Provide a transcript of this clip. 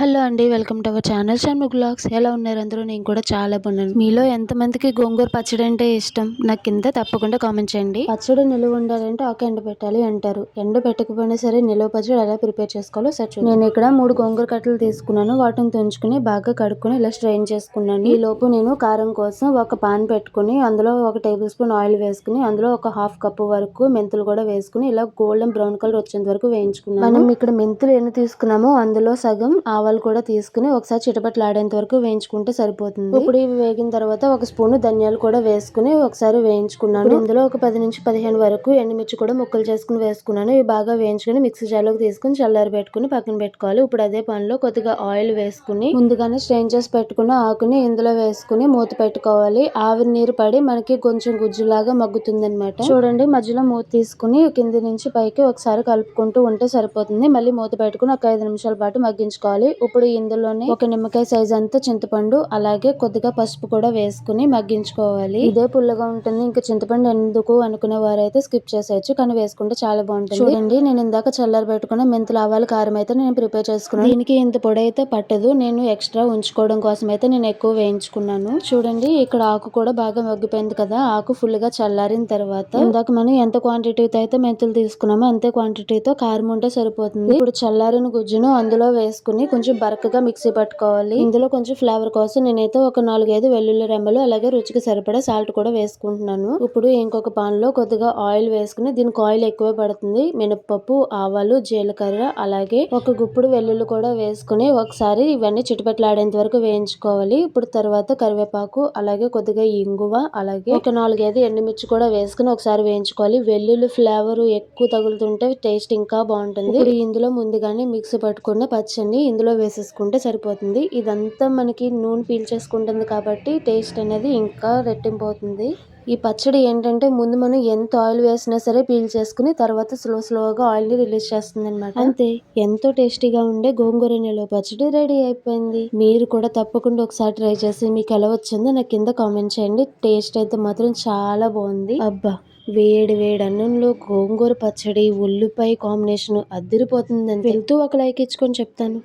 Hello అండి welcome to our channel Shanu vlogs. ఎలా ఉన్నారు అందరూ? నేను కూడా చాలా బాగున్నాను. మీలో ఎంతమందికి గోంగూర పచ్చడి అంటే ఇష్టం? నాకు కింద తప్పకుండా కామెంట్ చేయండి. పచ్చడి నిలువ ఉండాలంటే ఆకు ఎండ పెట్టాలి అంటారు. ఎండ పెట్టకపోయినా సరే నిలువ పచ్చడి ఎలా ప్రిపేర్ చేసుకోవాలో సరే నేను ఇక్కడ మూడు గోంగూర కట్టలు తీసుకున్నాను. వాటిని తుంచుకుని బాగా కడుక్కుని ఇలా స్ట్రెయిన్ చేసుకున్నాను. ఈ లోపు నేను కారం కోసం ఒక పాన్ పెట్టుకుని అందులో ఒక టేబుల్ స్పూన్ ఆయిల్ వేసుకుని అందులో ఒక హాఫ్ కప్ వరకు మెంతులు కూడా వేసుకుని ఇలా గోల్డెన్ బ్రౌన్ కలర్ వచ్చేంత వరకు వేయించుకున్నాను. మనం ఇక్కడ మెంతులు ఎన్ని తీసుకున్నామో అందులో సగం ఆవాలు కూడా తీసుకుని ఒకసారి చిటపట్లు ఆడేంత వరకు వేయించుకుంటే సరిపోతుంది. ఇప్పుడు ఇవి వేగిన తర్వాత ఒక స్పూన్ ధనియాలు కూడా వేసుకుని ఒకసారి వేయించుకున్నాను. ఇందులో ఒక పది నుంచి పదిహేను వరకు ఎండుమిర్చి కూడా ముక్కలు చేసుకుని వేసుకున్నాను. ఇవి బాగా వేయించుకుని మిక్సీ జార్లోకి తీసుకుని చల్లారి పెట్టుకుని పక్కన పెట్టుకోవాలి. ఇప్పుడు అదే పనిలో కొద్దిగా ఆయిల్ వేసుకుని ముందుగానే స్ట్రెయిన్ చేసి పెట్టుకున్న ఆకుని ఇందులో వేసుకుని మూత పెట్టుకోవాలి. ఆవిరి నీరు పడి మనకి కొంచెం గుజ్జులాగా మగ్గుతుంది అనమాట చూడండి మధ్యలో మూత తీసుకుని కింది నుంచి పైకి ఒకసారి కలుపుకుంటూ ఉంటే సరిపోతుంది. మళ్ళీ మూత పెట్టుకుని ఒక ఐదు నిమిషాల పాటు మగ్గించుకోవాలి. ఇప్పుడు ఇందులోనే ఒక నిమ్మకాయ సైజ్ అంతా చింతపండు అలాగే కొద్దిగా పసుపు కూడా వేసుకుని మగ్గించుకోవాలి. ఇదే పుల్లగా ఉంటుంది. ఇంకా చింతపండు ఎందుకు అనుకునే వారైతే స్కిప్ చేసేయచ్చు. కానీ వేసుకుంటే చాలా బాగుంటుంది. చూడండి నేను ఇందాక చల్లారి పెట్టుకున్న మెంతులు ఆవాలు కారం అయితే నేను ప్రిపేర్ చేసుకున్నాను. దీనికి ఇంత పొడి అయితే పట్టదు. నేను ఎక్స్ట్రా ఉంచుకోవడం కోసం అయితే నేను ఎక్కువ వేయించుకున్నాను. చూడండి ఇక్కడ ఆకు కూడా బాగా మగ్గిపోయింది కదా. ఆకు ఫుల్గా చల్లారిన తర్వాత ఇందాక మనం ఎంత క్వాంటిటీతో అయితే మెంతులు తీసుకున్నామో అంతే క్వాంటిటీతో కారం ఉంటే సరిపోతుంది. ఇప్పుడు చల్లారిన గుజ్జును అందులో వేసుకుని కొంచెం కొంచెం బరకగా మిక్సీ పట్టుకోవాలి. ఇందులో కొంచెం ఫ్లేవర్ కోసం నేనైతే ఒక నాలుగైదు వెల్లుల్లి రెమ్మలు అలాగే రుచికి సరిపడా సాల్ట్ కూడా వేసుకుంటున్నాను. ఇప్పుడు ఇంకొక పాన్లో కొద్దిగా ఆయిల్ వేసుకుని దీనికి ఆయిల్ ఎక్కువ పడుతుంది. మినపప్పు ఆవాలు జీలకర్ర అలాగే ఒక గుప్పుడు వెల్లుల్లి కూడా వేసుకుని ఒకసారి ఇవన్నీ చిటపెట్లాడేంత వరకు వేయించుకోవాలి. ఇప్పుడు తర్వాత కరివేపాకు అలాగే కొద్దిగా ఇంగువ అలాగే ఒక నాలుగైదు ఎండుమిర్చి కూడా వేసుకుని ఒకసారి వేయించుకోవాలి. వెల్లుల్లి ఫ్లేవర్ ఎక్కువ తగులుతుంటే టేస్ట్ ఇంకా బాగుంటుంది. ఇప్పుడు ఇందులో ముందుగానే మిక్సీ పట్టుకున్న పచ్చడిని ఇందులో వేసేసుకుంటే సరిపోతుంది. ఇదంతా మనకి నూనె పీల్చేసుకుంటుంది కాబట్టి టేస్ట్ అనేది ఇంకా రెట్టింపు అవుతుంది ఈ పచ్చడి ఏంటంటే ముందు మనం ఎంత ఆయిల్ వేసినా సరే పీల్ చేసుకుని తర్వాత స్లో స్లోగా ఆయిల్ని రిలీజ్ చేస్తుంది అనమాట అంతే. ఎంతో టేస్టీగా ఉండే గోంగూర నిలువ పచ్చడి రెడీ అయిపోయింది. మీరు కూడా తప్పకుండా ఒకసారి ట్రై చేసి మీకు ఎలా వచ్చిందో నాకు కింద కామెంట్ చేయండి. టేస్ట్ అయితే మాత్రం చాలా బాగుంది. అబ్బా! వేడి వేడి అన్నంలో గోంగూర పచ్చడి ఉల్లిపాయ కాంబినేషన్ అద్దరిపోతుందని వెళ్తూ ఒక లైక్ ఇచ్చుకొని చెప్తాను.